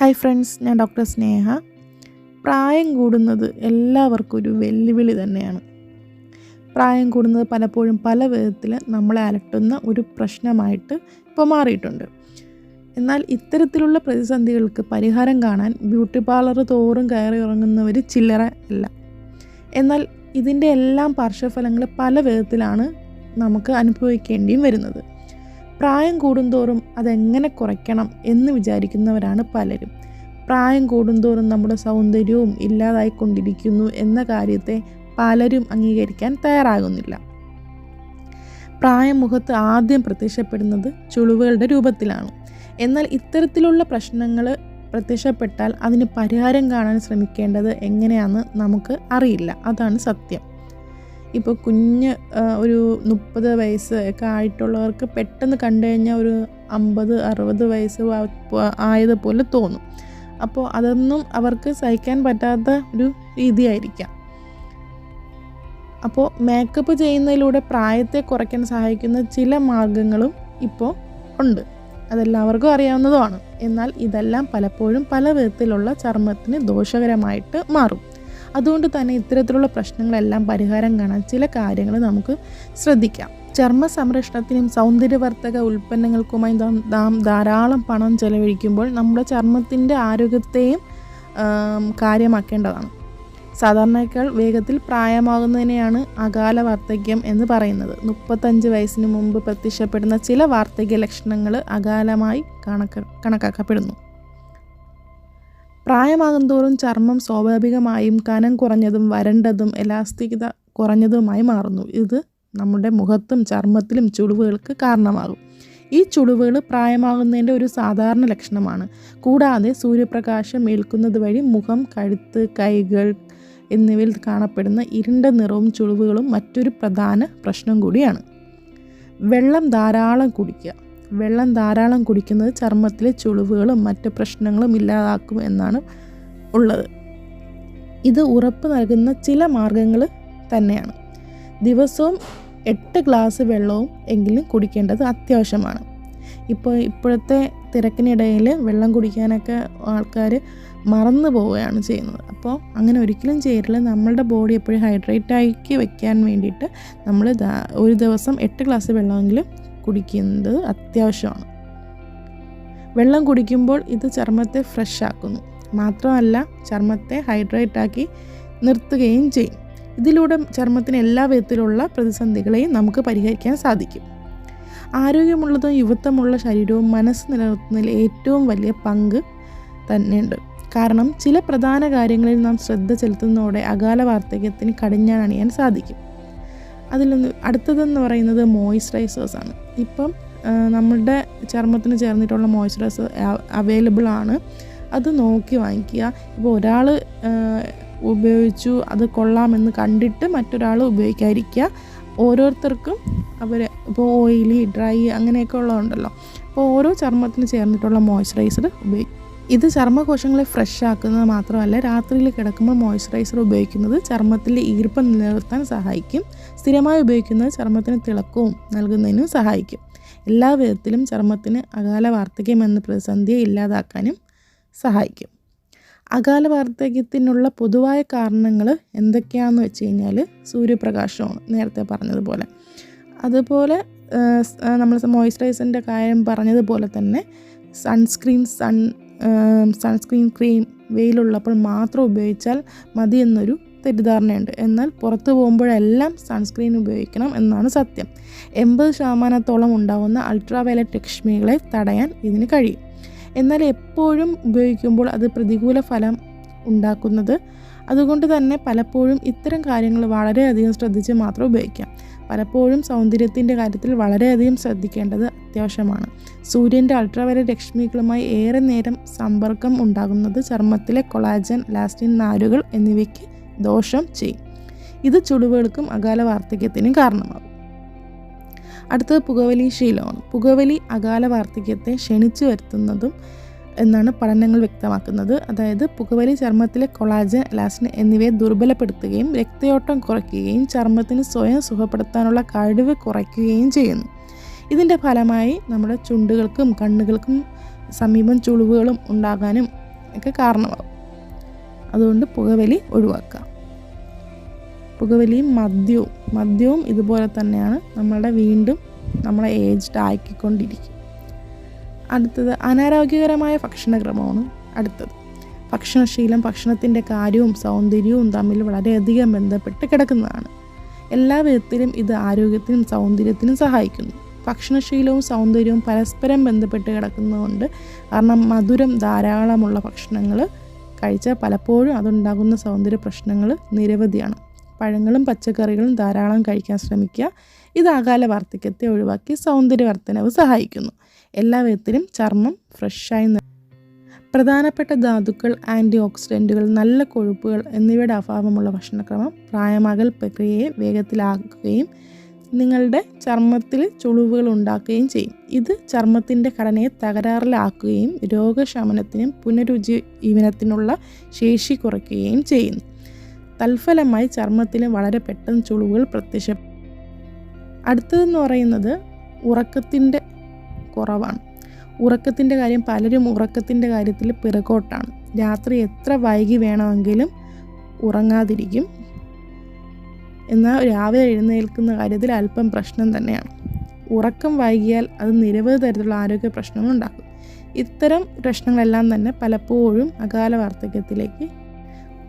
Hi friends ഞാൻ doctor Sneha. പ്രായം കൂടുന്നത് എല്ലാവർക്കും ഒരു വെല്ലുവിളി തന്നെയാണ്. പ്രായം കൂടുന്നത് പലപ്പോഴും പല വിധത്തിൽ നമ്മളെ അലട്ടുന്ന ഒരു പ്രശ്നമായിട്ട് ഇപ്പോൾ മാറിയിട്ടുണ്ട്. എന്നാൽ ഇത്തരത്തിലുള്ള പ്രതിസന്ധികൾക്ക് പരിഹാരം കാണാൻ ബ്യൂട്ടി പാർലർ തോറും കയറി ഇറങ്ങുന്നവർ ചില്ലറ അല്ല. എന്നാൽ ഇതിന്റെ എല്ലാം പാർശ്വഫലങ്ങൾ പല വിധത്തിലാണ് നമുക്ക് അനുഭവിക്കേണ്ടിയും വരുന്നത്. പ്രായം കൂടുന്തോറും അതെങ്ങനെ കുറയ്ക്കണം എന്ന് വിചാരിക്കുന്നവരാണ് പലരും. പ്രായം കൂടുന്തോറും നമ്മുടെ സൗന്ദര്യവും ഇല്ലാതായിക്കൊണ്ടിരിക്കുന്നു എന്ന കാര്യത്തെ പലരും അംഗീകരിക്കാൻ തയ്യാറാകുന്നില്ല. പ്രായം മുഖത്ത് ആദ്യം പ്രത്യക്ഷപ്പെടുന്നത് ചുളിവുകളുടെ രൂപത്തിലാണ്. എന്നാൽ ഇത്തരത്തിലുള്ള പ്രശ്നങ്ങൾ പ്രത്യക്ഷപ്പെട്ടാൽ അതിന് പരിഹാരം കാണാൻ ശ്രമിക്കേണ്ടത് എങ്ങനെയാണെന്ന് നമുക്ക് അറിയില്ല. അതാണ് സത്യം. ഇപ്പോൾ കുഞ്ഞ് ഒരു മുപ്പത് വയസ്സ് ഒക്കെ ആയിട്ടുള്ളവർക്ക് പെട്ടെന്ന് കണ്ടു കഴിഞ്ഞാൽ ഒരു അമ്പത് അറുപത് വയസ്സ് ആയതുപോലെ തോന്നും. അപ്പോൾ അതൊന്നും അവർക്ക് സഹിക്കാൻ പറ്റാത്ത ഒരു രീതിയായിരിക്കാം. അപ്പോൾ മേക്കപ്പ് ചെയ്യുന്നതിലൂടെ പ്രായത്തെ കുറയ്ക്കാൻ സഹായിക്കുന്ന ചില മാർഗങ്ങളും ഇപ്പോൾ ഉണ്ട്. അതെല്ലാവർക്കും അറിയാവുന്നതുമാണ്. എന്നാൽ ഇതെല്ലാം പലപ്പോഴും പല വിധത്തിലുള്ള ചർമ്മത്തിന് ദോഷകരമായിട്ട് മാറും. അതുകൊണ്ട് തന്നെ ഇത്തരത്തിലുള്ള പ്രശ്നങ്ങളെല്ലാം പരിഹാരം കാണാൻ ചില കാര്യങ്ങൾ നമുക്ക് ശ്രദ്ധിക്കാം. ചർമ്മ സംരക്ഷണത്തിനും സൗന്ദര്യവർത്തക ഉൽപ്പന്നങ്ങൾക്കുമായി നാം- ധാരാളം പണം ചെലവഴിക്കുമ്പോൾ നമ്മുടെ ചർമ്മത്തിന്റെ ആരോഗ്യത്തെയും കാര്യമാക്കേണ്ടതാണ്. സാധാരണയേക്കാൾ വേഗത്തിൽ പ്രായമാകുന്നതിനെയാണ് അകാല വാർദ്ധക്യം എന്ന് പറയുന്നത്. മുപ്പത്തഞ്ച് വയസ്സിന് മുമ്പ് പ്രത്യക്ഷപ്പെടുന്ന ചില വാർദ്ധക്യ ലക്ഷണങ്ങൾ അകാലമായി കണക്ക കണക്കാക്കപ്പെടുന്നു. പ്രായമാകുന്തോറും ചർമ്മം സ്വാഭാവികമായും കനം കുറഞ്ഞതും വരണ്ടതും എലാസ്തികത കുറഞ്ഞതുമായി മാറുന്നു. ഇത് നമ്മുടെ മുഖത്തും ചർമ്മത്തിലും ചുളിവുകൾക്ക് കാരണമാകും. ഈ ചുളിവുകൾ പ്രായമാകുന്നതിന്റെ ഒരു സാധാരണ ലക്ഷണമാണ്. കൂടാതെ സൂര്യപ്രകാശം ഏൽക്കുന്നത് വഴി മുഖം കഴുത്ത് കൈകൾ എന്നിവയിൽ കാണപ്പെടുന്ന ഇരുണ്ട നിറവും ചുളിവുകളും മറ്റൊരു പ്രധാന പ്രശ്നം കൂടിയാണ്. വെള്ളം ധാരാളം കുടിക്കുക. വെള്ളം ധാരാളം കുടിക്കുന്നത് ചർമ്മത്തിലെ ചുളിവുകളും മറ്റ് പ്രശ്നങ്ങളും ഇല്ലാതാക്കും എന്നാണ് ഉള്ളത്. ഇത് ഉറപ്പ് നൽകുന്ന ചില മാർഗങ്ങൾ തന്നെയാണ്. ദിവസവും എട്ട് ഗ്ലാസ് വെള്ളവും എങ്കിലും കുടിക്കേണ്ടത് അത്യാവശ്യമാണ്. ഇപ്പോൾ ഇപ്പോഴത്തെ തിരക്കിനിടയിൽ വെള്ളം കുടിക്കാനൊക്കെ ആൾക്കാർ മറന്നു പോവുകയാണ് ചെയ്യുന്നത്. അപ്പോൾ അങ്ങനെ ഒരിക്കലും ചെയ്യരുത്. നമ്മളുടെ ബോഡി എപ്പോഴും ഹൈഡ്രേറ്റ് ആക്കി വെക്കാൻ വേണ്ടിയിട്ട് നമ്മൾ ഒരു ദിവസം എട്ട് ഗ്ലാസ് വെള്ളമെങ്കിലും കുടിക്കുന്നത് അത്യാവശ്യമാണ്. വെള്ളം കുടിക്കുമ്പോൾ ഇത് ചർമ്മത്തെ ഫ്രഷ് ആക്കുന്നു. മാത്രമല്ല ചർമ്മത്തെ ഹൈഡ്രേറ്റ് ആക്കി നിർത്തുകയും ചെയ്യും. ഇതിലൂടെ ചർമ്മത്തിന് എല്ലാ വിധത്തിലുള്ള പ്രതിസന്ധികളെയും നമുക്ക് പരിഹരിക്കാൻ സാധിക്കും. ആരോഗ്യമുള്ളതും യുവത്വമുള്ള ശരീരവും മനസ്സ് നിലനിർത്തുന്നതിൽ ഏറ്റവും വലിയ പങ്ക് തന്നെയുണ്ട്. കാരണം ചില പ്രധാന കാര്യങ്ങളിൽ നാം ശ്രദ്ധ ചെലുത്തുന്നതോടെ അകാല വാർദ്ധക്യത്തിന് കടിഞ്ഞാൺ അണിയാൻ സാധിക്കും. അതിലൊന്ന് അടുത്തതെന്ന് പറയുന്നത് മോയ്സ്ചറൈസേഴ്സാണ് ഇപ്പം ആ, നമ്മളുടെ ചർമ്മത്തിന് ചേർന്നിട്ടുള്ള മോയ്സ്ചറൈസർ അവൈലബിൾ ആണ്. അത് നോക്കി വാങ്ങിക്കുക. ഇപ്പോൾ ഒരാൾ ഉപയോഗിച്ചു അത് കൊള്ളാമെന്ന് കണ്ടിട്ട് മറ്റൊരാൾ ഉപയോഗിക്കാതിരിക്കുക. ഓരോരുത്തർക്കും അവർ ഇപ്പോൾ ഓയിലി ഡ്രൈ അങ്ങനെയൊക്കെ ഉള്ളതുണ്ടല്ലോ. അപ്പോൾ ഓരോ ചർമ്മത്തിന് ചേർന്നിട്ടുള്ള മോയ്സ്ചറൈസർ ഉപയോഗിക്കും ഇത് ചർമ്മകോശങ്ങളെ ഫ്രഷ് ആക്കുന്നത് മാത്രമല്ല രാത്രിയിൽ കിടക്കുമ്പോൾ മോയ്സ്ചറൈസർ ഉപയോഗിക്കുന്നത് ചർമ്മത്തിന്റെ ഈർപ്പം നിലനിർത്താൻ സഹായിക്കും. സ്ഥിരമായി ഉപയോഗിക്കുന്നത് ചർമ്മത്തിന് തിളക്കവും നൽകുന്നതിനും സഹായിക്കും. എല്ലാ വിധത്തിലും ചർമ്മത്തിന് അകാല വാർദ്ധക്യം എന്ന പ്രതിസന്ധിയെ ഇല്ലാതാക്കാനും സഹായിക്കും. അകാല വാർദ്ധക്യത്തിനുള്ള പൊതുവായ കാരണങ്ങൾ എന്തൊക്കെയാണെന്ന് വെച്ച് കഴിഞ്ഞാൽ സൂര്യപ്രകാശമാണ് നേരത്തെ പറഞ്ഞതുപോലെ. അതുപോലെ നമ്മൾ മോയ്സ്ചറൈസറിന്റെ കാര്യം പറഞ്ഞതുപോലെ തന്നെ സൺസ്ക്രീൻ സൺ സൺസ്ക്രീൻ ക്രീം വെയിലുള്ളപ്പോൾ മാത്രം ഉപയോഗിച്ചാൽ മതി എന്നൊരു തെറ്റിദ്ധാരണയുണ്ട്. എന്നാൽ പുറത്ത് പോകുമ്പോഴെല്ലാം സൺസ്ക്രീൻ ഉപയോഗിക്കണം എന്നാണ് സത്യം. എൺപത് ശതമാനത്തോളം ഉണ്ടാകുന്ന അൾട്രാവയലറ്റ് രശ്മികളെ തടയാൻ ഇതിന് കഴിയും. എന്നാൽ എപ്പോഴും ഉപയോഗിക്കുമ്പോൾ അത് പ്രതികൂല ഫലം ഉണ്ടാക്കുന്നത് അതുകൊണ്ട് തന്നെ പലപ്പോഴും ഇത്തരം കാര്യങ്ങൾ വളരെയധികം ശ്രദ്ധിച്ച് മാത്രം ഉപയോഗിക്കാം. പലപ്പോഴും സൗന്ദര്യത്തിന്റെ കാര്യത്തിൽ വളരെയധികം ശ്രദ്ധിക്കേണ്ടത് അത്യാവശ്യമാണ്. സൂര്യന്റെ അൾട്രാവയലറ്റ് രശ്മികളുമായി ഏറെ നേരം സമ്പർക്കം ഉണ്ടാകുന്നത് ചർമ്മത്തിലെ കൊളാജൻ ലാസ്റ്റിൻ നാരുകൾ എന്നിവയ്ക്ക് ദോഷം ചെയ്യും. ഇത് ചുളിവുകൾക്കും അകാല വാർദ്ധക്യത്തിനും കാരണമാകും. അടുത്തത് പുകവലി ശീലമാണ്. പുകവലി അകാല വാർദ്ധക്യത്തെ ക്ഷണിച്ചു വരുത്തുന്നതും എന്നാണ് പഠനങ്ങൾ വ്യക്തമാക്കുന്നത്. അതായത് പുകവലി ചർമ്മത്തിലെ കൊളാജൻ എലാസ്റ്റിൻ എന്നിവയെ ദുർബലപ്പെടുത്തുകയും രക്തയോട്ടം കുറയ്ക്കുകയും ചർമ്മത്തിന് സ്വയം സുഖപ്പെടുത്താനുള്ള കഴിവ് കുറയ്ക്കുകയും ചെയ്യുന്നു. ഇതിന്റെ ഫലമായി നമ്മുടെ ചുണ്ടുകൾക്കും കണ്ണുകൾക്കും സമീപം ചുളിവുകളും ഉണ്ടാകാനും ഒക്കെ കാരണമാകും. അതുകൊണ്ട് പുകവലി ഒഴിവാക്കുക. പുകവലിയും മദ്യവും മദ്യവും ഇതുപോലെ തന്നെയാണ് നമ്മളുടെ വീണ്ടും നമ്മളെ ഏജ്ഡ് ആക്കിക്കൊണ്ടിരിക്കും. അടുത്തത് അനാരോഗ്യകരമായ ഭക്ഷണക്രമമാണ് അടുത്തത്. ഭക്ഷണശീലം ഭക്ഷണത്തിന്റെ കാര്യവും സൗന്ദര്യവും തമ്മിൽ വളരെയധികം ബന്ധപ്പെട്ട് കിടക്കുന്നതാണ്. എല്ലാ വിധത്തിലും ഇത് ആരോഗ്യത്തിനും സൗന്ദര്യത്തിനും സഹായിക്കുന്നു. ഭക്ഷണശീലവും സൗന്ദര്യവും പരസ്പരം ബന്ധപ്പെട്ട് കിടക്കുന്നതുകൊണ്ട് കാരണം മധുരം ധാരാളമുള്ള ഭക്ഷണങ്ങൾ കഴിച്ചാൽ പലപ്പോഴും അതുണ്ടാകുന്ന സൗന്ദര്യ പ്രശ്നങ്ങൾ നിരവധിയാണ്. പഴങ്ങളും പച്ചക്കറികളും ധാരാളം കഴിക്കാൻ ശ്രമിക്കുക ഇത് അകാല വാർദ്ധക്യത്തെ ഒഴിവാക്കി സൗന്ദര്യവർദ്ധനവ് സഹായിക്കുന്നു. എല്ലാ വിധത്തിലും ചർമ്മം ഫ്രഷായി പ്രധാനപ്പെട്ട ധാതുക്കൾ ആന്റി ഓക്സിഡന്റുകൾ നല്ല കൊഴുപ്പുകൾ എന്നിവയുടെ അഭാവമുള്ള ഭക്ഷണക്രമം പ്രായമാകൽ പ്രക്രിയയെ വേഗത്തിലാക്കുകയും നിങ്ങളുടെ ചർമ്മത്തിൽ ചുളിവുകൾ ഉണ്ടാക്കുകയും ചെയ്യും. ഇത് ചർമ്മത്തിന്റെ ഘടനയെ തകരാറിലാക്കുകയും രോഗശമനത്തിനും പുനരുജ്ജീവനത്തിനുള്ള ശേഷി കുറയ്ക്കുകയും ചെയ്യുന്നു. തൽഫലമായി ചർമ്മത്തിൽ വളരെ പെട്ടെന്ന് ചുളിവുകൾ പ്രത്യക്ഷ അടുത്തതെന്ന് പറയുന്നത് ഉറക്കത്തിന്റെ കുറവാണ്. ഉറക്കത്തിന്റെ കാര്യം പലരും ഉറക്കത്തിന്റെ കാര്യത്തിൽ പിറകോട്ടാണ്. രാത്രി എത്ര വൈകി വേണമെങ്കിലും ഉറങ്ങാതിരിക്കും. എന്നാൽ രാവിലെ എഴുന്നേൽക്കുന്ന കാര്യത്തിൽ അല്പം പ്രശ്നം തന്നെയാണ്. ഉറക്കം വൈകിയാൽ അത് നിരവധി തരത്തിലുള്ള ആരോഗ്യ പ്രശ്നങ്ങൾ ഉണ്ടാക്കും. ഇത്തരം പ്രശ്നങ്ങളെല്ലാം തന്നെ പലപ്പോഴും അകാല വാർദ്ധക്യത്തിലേക്ക്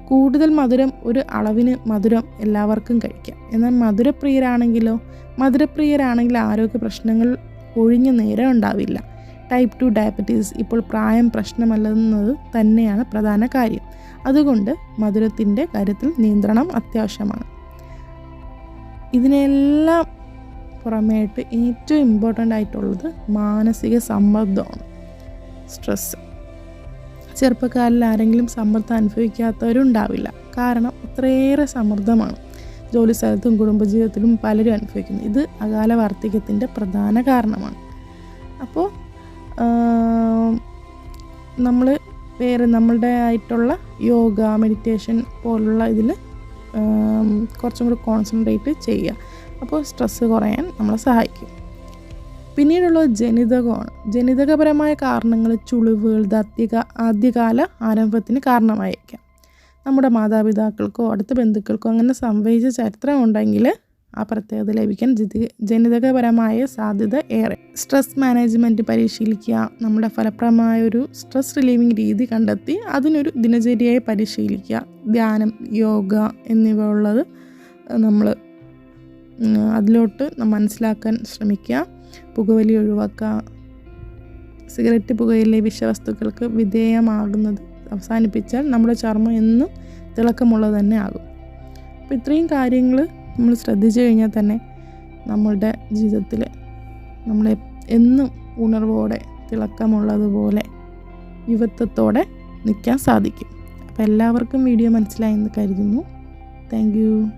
കൂടുതൽ മധുരം ഒരു അളവിന് മധുരം എല്ലാവർക്കും കഴിക്കാം. എന്നാൽ മധുരപ്രിയരാണെങ്കിലോ? മധുരപ്രിയരാണെങ്കിൽ ആരോഗ്യ പ്രശ്നങ്ങൾ ഒഴിഞ്ഞ നേരം ഉണ്ടാവില്ല. ടൈപ്പ് ടു ഡയബറ്റീസ് ഇപ്പോൾ പ്രായം പ്രശ്നമല്ലെന്നത് തന്നെയാണ് പ്രധാന കാര്യം. അതുകൊണ്ട് മധുരത്തിന്റെ കാര്യത്തിൽ നിയന്ത്രണം അത്യാവശ്യമാണ്. ഇതിനെല്ലാം പുറമേയിട്ട് ഏറ്റവും ഇമ്പോർട്ടന്റ് ആയിട്ടുള്ളത് മാനസിക സമ്മർദ്ദമാണ്. സ്ട്രെസ് ചെറുപ്പക്കാരിൽ ആരെങ്കിലും സമ്മർദ്ദം അനുഭവിക്കാത്തവരുണ്ടാവില്ല. കാരണം അത്രയേറെ സമ്മർദ്ദമാണ്. ജോലി സ്ഥലത്തും കുടുംബജീവിതത്തിലും പലരും അനുഭവിക്കുന്നു. ഇത് അകാല വാർദ്ധക്യത്തിന്റെ പ്രധാന കാരണമാണ്. അപ്പോൾ നമ്മൾ വേറെ നമ്മളുടെ ആയിട്ടുള്ള യോഗ മെഡിറ്റേഷൻ പോലുള്ള ഇതിൽ കുറച്ചും കൂടി കോൺസെൻട്രേറ്റ് ചെയ്യുക. അപ്പോൾ സ്ട്രെസ്സ് കുറയാൻ നമ്മളെ സഹായിക്കും. പിന്നീടുള്ളത് ജനിതകമാണ്. ജനിതകപരമായ കാരണങ്ങൾ ചുളിവുകൾ ദാത്യക ആദ്യകാല ആരംഭത്തിന് കാരണമായേക്കാം. നമ്മുടെ മാതാപിതാക്കൾക്കോ അടുത്ത ബന്ധുക്കൾക്കോ അങ്ങനെ സംഭവിച്ച ചരിത്രം ഉണ്ടെങ്കിൽ ആ പ്രത്യേകത ലഭിക്കാൻ ജനിതകപരമായ സാധ്യത ഏറെ. സ്ട്രെസ് മാനേജ്മെന്റ് പരിശീലിക്കുക നമ്മുടെ ഫലപ്രദമായ ഒരു സ്ട്രെസ് റിലീവിംഗ് രീതി കണ്ടെത്തി അതിനൊരു ദിനചര്യയായി പരിശീലിക്കുക. ധ്യാനം യോഗ എന്നിവ ഉള്ളത് നമ്മൾ അതിലോട്ട് മനസ്സിലാക്കാൻ ശ്രമിക്കുക. പുകവലി ഒഴിവാക്കുക. സിഗരറ്റ് പുകയിലെ വിഷവസ്തുക്കൾക്ക് വിധേയമാകുന്നത് അവസാനിപ്പിച്ചാൽ നമ്മുടെ ചർമ്മം എന്നും തിളക്കമുള്ളത് തന്നെ ആകും അപ്പോൾ ഇത്രയും കാര്യങ്ങൾ നമ്മൾ ശ്രദ്ധിച്ചു കഴിഞ്ഞാൽ തന്നെ നമ്മളുടെ ജീവിതത്തിൽ നമ്മളെ എന്നും ഉണർവോടെ തിളക്കമുള്ളതുപോലെ യുവത്വത്തോടെ നിൽക്കാൻ സാധിക്കും. അപ്പോൾ എല്ലാവർക്കും വീഡിയോ മനസ്സിലായെന്ന് കരുതുന്നു. താങ്ക്